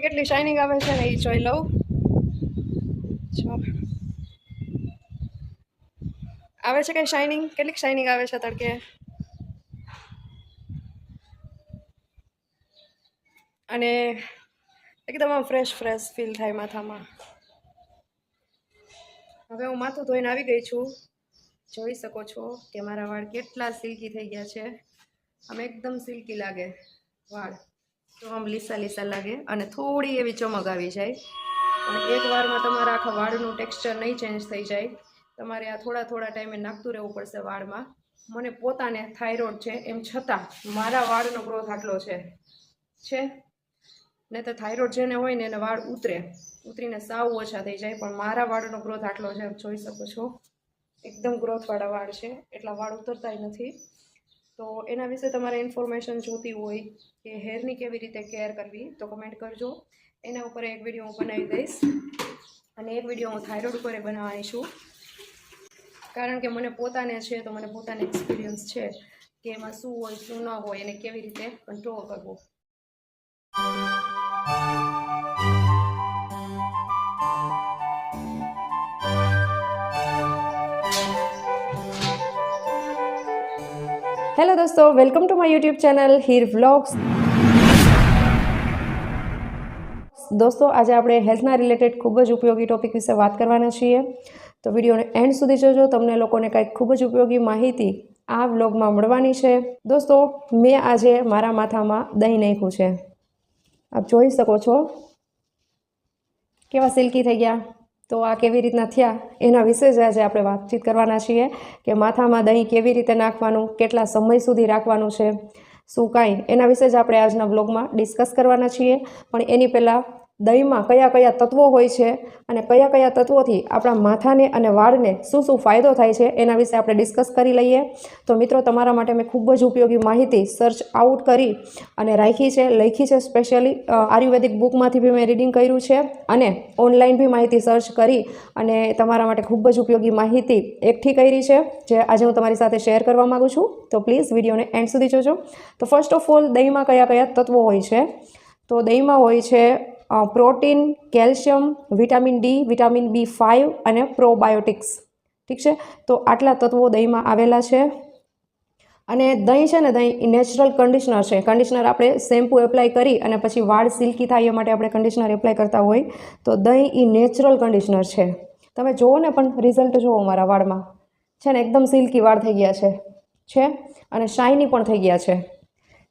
કેટલી શાઇનિંગ આવે છે ને એ જોઈ લઉં. આવે છે કઈ શાઇનિંગ કેટલીક શાઇનિંગ આવે છે તડકે? અને એકદમ ફ્રેશ ફ્રેશ ફીલ થાય માથામાં. હવે હું માથું ધોઈને આવી ગઈ છું. જોઈ શકો છો કે મારા વાળ કેટલા સિલ્કી થઈ ગયા છે. આમ એકદમ સિલ્કી લાગે વાળ. તો આમ લીસા લીસા લાગે અને થોડી એવી ચમક આવી જાય. પણ એક વારમાં તમારા આખા વાળનું ટેક્સચર નહીં ચેન્જ થઈ જાય. તમારે આ થોડા થોડા ટાઈમે નાખતું રહેવું પડશે વાળમાં. મને પોતાને થાઇરોઇડ છે, એમ છતાં મારા વાળનો ગ્રોથ આટલો છે. છે? ને તો થાઇરોઇડ જેને હોય ને એને વાળ ઉતરે. ઉતરીને સાવ ઓછા થઈ જાય, પણ મારા વાળનો ગ્રોથ આટલો છે જોઈ શકો છો. એકદમ ગ્રોથવાળા વાળ છે. એટલા વાળ ઉતરતાય નથી. તો એના વિશે તમારે ઇન્ફોર્મેશન જોતી હોય કે હેરની કેવી રીતે કેર કરવી, તો કમેન્ટ કરજો. એના ઉપર એક વીડિયો હું બનાવી દઈશ. અને એક વીડિયો હું થાઇરોઇડ ઉપર બનાવવાની છું. કારણ કે મને પોતાને છે, તો મને પોતાને એક્સપિરિયન્સ છે કે એમાં શું હોય, શું ન હોય, એને કેવી રીતે કંટ્રોલ કરવો. હેલો દોસ્તો, welcome to my YouTube channel Heer vlogs. દોસ્તો, આજે આપણે હેલ્થના રિલેટેડ ખૂબ જ ઉપયોગી ટોપિક વિશે વાત કરવાના છીએ. તો વિડીયોને એન્ડ સુધી જોજો, તમને લોકોને કંઈક ખૂબ જ ઉપયોગી માહિતી આ વ્લોગમાં મળવાની છે. દોસ્તો, મેં આજે મારા માથામાં દહીં નાખ્યું છે. આપ જોઈ શકો છો. કેવા સિલ્કી થઈ ગયા? તો આ કેવી રીતના થયા એના વિશે જ આજે આપણે વાતચીત કરવાના છીએ કે માથામાં દહીં કેવી રીતે નાખવાનું, કેટલા સમય સુધી રાખવાનું છે, શું કાંઈ. એના વિશે જ આપણે આજના બ્લોગમાં ડિસ્કસ કરવાના છીએ. પણ એની પહેલાં દહીંમાં કયા કયા તત્વો હોય છે અને કયા કયા તત્વોથી આપણા માથાને અને વાળને શું શું ફાયદો થાય છે એના વિશે આપણે ડિસ્કસ કરી લઈએ. તો મિત્રો, તમારા માટે મેં ખૂબ જ ઉપયોગી માહિતી સર્ચ આઉટ કરી અને રાખી છે, લખી છે સ્પેશિયલી આયુર્વેદિક બુકમાંથી બી મેં રીડિંગ કર્યું છે અને ઓનલાઈન બી માહિતી સર્ચ કરી અને તમારા માટે ખૂબ જ ઉપયોગી માહિતી એકઠી કરી છે, જે આજે હું તમારી સાથે શેર કરવા માગું છું. તો પ્લીઝ વિડીયોને એન્ડ સુધી જોજો. તો ફર્સ્ટ ઓફ ઓલ દહીંમાં કયા કયા તત્વો હોય છે? તો દહીંમાં હોય છે protein, calcium, vitamin D, vitamin B five અને પ્રોબાયોટિક્સ. ઠીક છે? તો આટલા તત્વો દહીંમાં આવેલા છે. અને દહીં છે ને, દહીં નેચરલ કન્ડિશનર છે. કન્ડિશનર આપણે શેમ્પૂ એપ્લાય કરી અને પછી વાળ સિલ્કી થાય એ માટે આપણે કન્ડિશનર એપ્લાય કરતા હોય. તો દહીં એ નેચરલ કન્ડિશનર છે. તમે જુઓ ને પણ રિઝલ્ટ જુઓ મારા વાળમાં. છે ને, એકદમ સિલ્કી વાળ થઈ ગયા છે. છે? અને શાઇની પણ થઈ ગયા છે.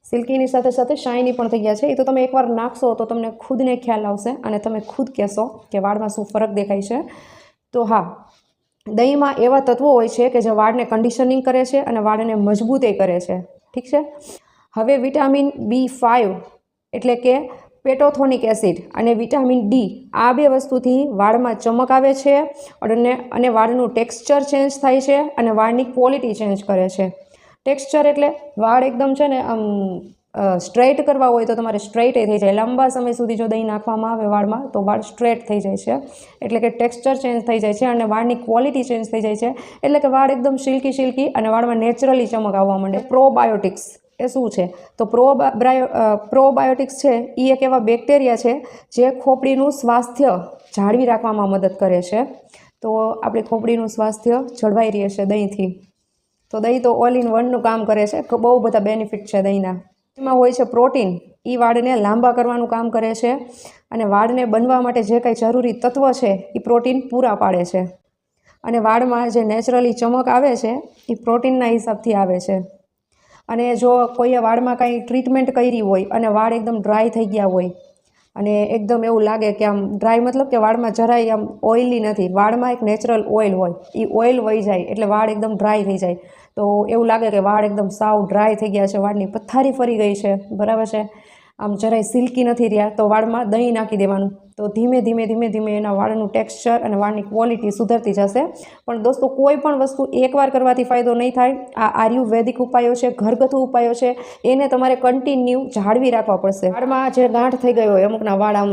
સિલ્કીની સાથે સાથે શાઇની પણ થઈ ગયા છે. એ તો તમે એકવાર નાખશો તો તમને ખુદને ખ્યાલ આવશે અને તમે ખુદ કહેશો કે વાળમાં શું ફરક દેખાય છે. તો હા, દહીંમાં એવા તત્વો હોય છે કે જે વાળને કન્ડિશનિંગ કરે છે અને વાળને મજબૂતે કરે છે. ઠીક છે? હવે વિટામિન બી ફાઇવ એટલે કે પેટોથોનિક એસિડ અને વિટામિન ડી આ બે વસ્તુથી વાળમાં ચમક આવે છે અને અને વાળનું ટેક્સચર ચેન્જ થાય છે અને વાળની ક્વોલિટી ચેન્જ કરે છે. ટેક્સચર એટલે વાળ એકદમ છે ને, આમ સ્ટ્રેટ કરવા હોય તો તમારે સ્ટ્રેટ થઈ જાય. લાંબા સમય સુધી જો દહીં નાખવામાં આવે વાળમાં, તો વાળ સ્ટ્રેટ થઈ જાય છે. એટલે કે ટેક્સચર ચેન્જ થઈ જાય છે અને વાળની ક્વોલિટી ચેન્જ થઈ જાય છે. એટલે કે વાળ એકદમ સિલ્કી સિલ્કી અને વાળમાં નેચરલી ચમક આવવા માંડે. પ્રોબાયોટિક્સ એ શું છે? તો પ્રો પ્રોબાયોટિક્સ છે એ એક એવા બેક્ટેરિયા છે, જે ખોપડીનું સ્વાસ્થ્ય જાળવી રાખવામાં મદદ કરે છે. તો આપણી ખોપડીનું સ્વાસ્થ્ય જળવાઈ રહે છે દહીંથી. તો દહીં તો ઓલ ઇન વનનું કામ કરે છે. બહુ બધા બેનિફિટ છે દહીંના. એમાં હોય છે પ્રોટીન એ વાળને લાંબા કરવાનું કામ કરે છે અને વાળને બનવા માટે જે કાંઈ જરૂરી તત્વ છે એ પ્રોટીન પૂરા પાડે છે. અને વાળમાં જે નેચરલી ચમક આવે છે એ પ્રોટીનના હિસાબથી આવે છે. અને જો કોઈએ વાળમાં કાંઈ ટ્રીટમેન્ટ કરી હોય અને વાળ એકદમ ડ્રાય થઈ ગયા હોય અને એકદમ એવું લાગે કે આમ ડ્રાય મતલબ કે વાળમાં જરાય આમ ઓઇલી નથી. વાળમાં એક નેચરલ ઓઇલ હોય. એ ઓઇલ વહી જાય એટલે વાળ એકદમ ડ્રાય થઈ જાય. તો એવું લાગે કે વાળ એકદમ સાવ ડ્રાય થઈ ગયા છે. વાળની પથ્થારી ફરી ગઈ છે. બરાબર છે? આમ જરાય સિલ્કી નથી રહ્યા, તો વાળમાં દહીં નાખી દેવાનું. તો ધીમે ધીમે ધીમે ધીમે એના વાળનું ટેક્સચર અને વાળની ક્વોલિટી સુધરતી જશે. પણ દોસ્તો, કોઈ પણ વસ્તુ એકવાર કરવાથી ફાયદો નહીં થાય. આ આયુર્વેદિક ઉપાયો છે, ઘરગથ્થુ ઉપાયો છે, એને તમારે કન્ટિન્યુ જાળવી રાખવા પડશે. વાળમાં જે ગાંઠ થઈ ગયો હોય, અમુકના વાળ આમ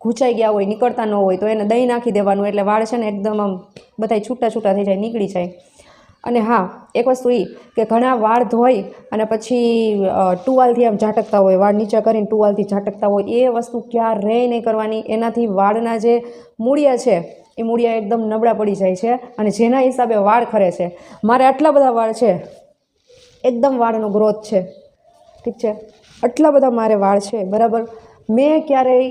ઘૂંચાઈ ગયા હોય, નીકળતા ન હોય, તો એને દહીં નાખી દેવાનું. એટલે વાળ છે ને, એકદમ આમ બધાય છૂટા છૂટા થઈ જાય, નીકળી જાય. અને હા, એક વસ્તુ એ કે ઘણા વાળ ધોઈ અને પછી ટુવાલથી આમ ઝાટકતા હોય, વાળ નીચે કરીને ટુવાલથી ઝાટકતા હોય, એ વસ્તુ ક્યારેય નહીં કરવાની. એનાથી વાળના જે મૂળિયા છે, એ મૂળિયા એકદમ નબળા પડી જાય છે અને જેના હિસાબે વાળ ખરે છે. મારે આટલા બધા વાળ છે, એકદમ વાળનો ગ્રોથ છે. ઠીક છે? આટલા બધા મારે વાળ છે, બરાબર? મેં ક્યારેય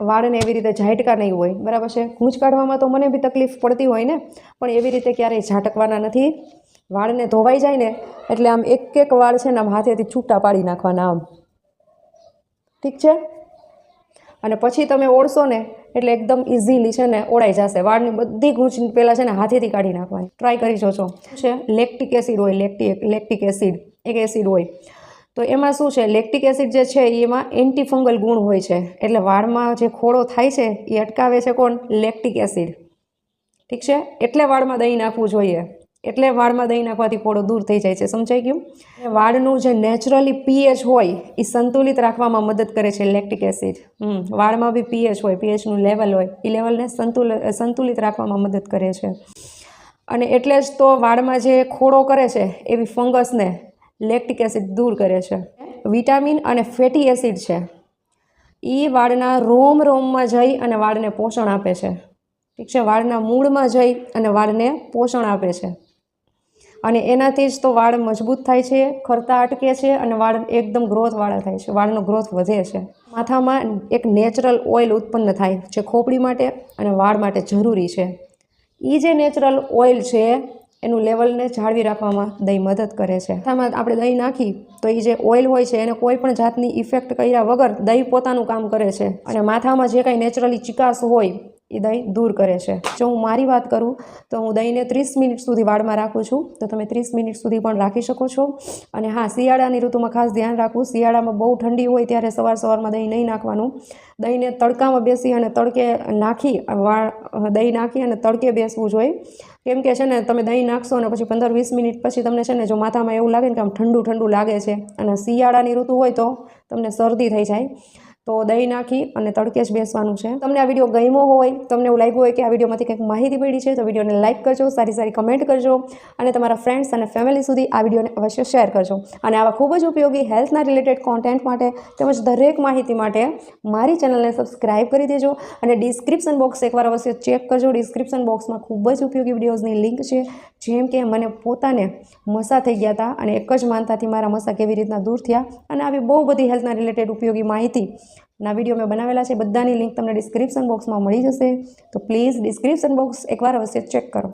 વાળને એવી રીતે ઝાટકા નહીં હોય. બરાબર છે? ગૂંચ કાઢવામાં તો મને બી તકલીફ પડતી હોય ને. પણ એવી રીતે ક્યારેય ઝાટકવાના નથી. વાળને ધોવાઈ જાય ને, એટલે આમ એક એક વાળ છે ને આમ હાથેથી છૂટા પાડી નાખવાના આમ. ઠીક છે? અને પછી તમે ઓળશો ને, એટલે એકદમ ઇઝીલી છે ને ઓળાઈ જશે. વાળની બધી ગૂંચ પહેલાં છે ને હાથેથી કાઢી નાખવાની ટ્રાય કરી જોજો. છે? લેક્ટિક એસિડ હોય લેક્ટિક લેક્ટિક એસિડ એક એસિડ હોય. તો એમાં શું છે? લેક્ટિક એસિડ જે છે, એમાં એન્ટીફંગલ ગુણ હોય છે. એટલે વાળમાં જે ખોડો થાય છે, એ અટકાવે છે કોણ? લેક્ટિક એસિડ ઠીક છે? એટલે વાળમાં દહીં નાખવું જોઈએ. એટલે વાળમાં દહીં નાખવાથી ખોળો દૂર થઈ જાય છે. સમજાઈ ગયું? વાળનું જે નેચરલી પીએચ હોય, એ સંતુલિત રાખવામાં મદદ કરે છે લેક્ટિક એસિડ હમ, વાળમાં બી પીએચ હોય પીએચનું લેવલ હોય, એ લેવલને સંતુલ, સંતુલિત રાખવામાં મદદ કરે છે. અને એટલે જ તો વાળમાં જે ખોળો કરે છે, એવી ફંગસને લેક્ટિક એસિડ દૂર કરે છે. વિટામિન અને ફેટી એસિડ છે. એ વાળના રોમ રોમમાં જઈ અને વાળને પોષણ આપે છે. ઠીક છે? વાળના મૂળમાં જઈ અને વાળને પોષણ આપે છે. અને એનાથી જ તો વાળ મજબૂત થાય છે, ખરતા અટકે છે અને વાળ એકદમ ગ્રોથવાળા થાય છે. વાળનો ગ્રોથ વધે છે. માથામાં એક નેચરલ ઓઇલ ઉત્પન્ન થાય, જે ખોપડી માટે અને વાળ માટે જરૂરી છે. એ જે નેચરલ ઓઇલ છે એનું લેવલને જાળવી રાખવામાં દહીં મદદ કરે છે. આમાં આપણે દહીં નાખી તો એ જે ઓઇલ હોય છે, એને કોઈ પણ જાતની ઇફેક્ટ કર્યા વગર દહીં પોતાનું કામ કરે છે. અને માથામાં જે કાંઈ નેચરલી ચિકાસ હોય એ દહીં દૂર કરે છે. જો હું મારી વાત કરું, તો હું દહીંને ત્રીસ મિનિટ સુધી વાળમાં રાખું છું. તો તમે ત્રીસ મિનિટ સુધી પણ રાખી શકો છો. અને હા, શિયાળાની ઋતુમાં ખાસ ધ્યાન રાખવું, શિયાળામાં બહુ ઠંડી હોય ત્યારે સવાર સવારમાં દહીં નહીં નાખવાનું. દહીંને તડકામાં બેસી અને તડકે નાખી, વાળ, દહીં નાખી અને તડકે બેસવું જોઈએ. કેમ કે છે ને, તમે દહીં નાખશો અને પછી પંદર વીસ મિનિટ પછી તમને છે ને, જો માથામાં એવું લાગે ને કે આમ ઠંડુ ઠંડુ લાગે છે અને શિયાળાની ઋતુ હોય તો તમને શરદી થઈ જાય. તો દહીં નાખી અને તડકે જ બેસવાનું છે. તમને આ વીડિયો ગમ્યો હોય, તમને એવું લાગ્યું હોય કે આ વિડીયોમાંથી કંઈક માહિતી મળી છે, તો વિડીયોને લાઇક કરજો, સારી સારી કમેન્ટ કરજો અને તમારા ફ્રેન્ડ્સ અને ફેમિલી સુધી આ વિડીયોને અવશ્ય શેર કરજો. અને આવા ખૂબ જ ઉપયોગી હેલ્થના રિલેટેડ કોન્ટેન્ટ માટે તેમજ દરેક માહિતી માટે મારી ચેનલને સબસ્ક્રાઇબ કરી દેજો અને ડિસ્ક્રિપ્શન બોક્સ એકવાર અવશ્ય ચેક કરજો. ડિસ્ક્રિપ્શન બોક્સમાં ખૂબ જ ઉપયોગી વિડીયોઝની લિંક છે, જેમ કે મને પોતાને મસા થઈ ગયા હતા અને એક જ માનતાથી મારા મસા કેવી રીતના દૂર થયા અને આવી બહુ બધી હેલ્થના રિલેટેડ ઉપયોગી માહિતી ના વીડિયો મેં બનાવેલા છે, બધાની લિંક તમને ડિસ્ક્રિપ્શન બોક્સમાં મળી જશે. તો પ્લીઝ ડિસ્ક્રિપ્શન બોક્સ એકવાર અવશ્ય ચેક કરો.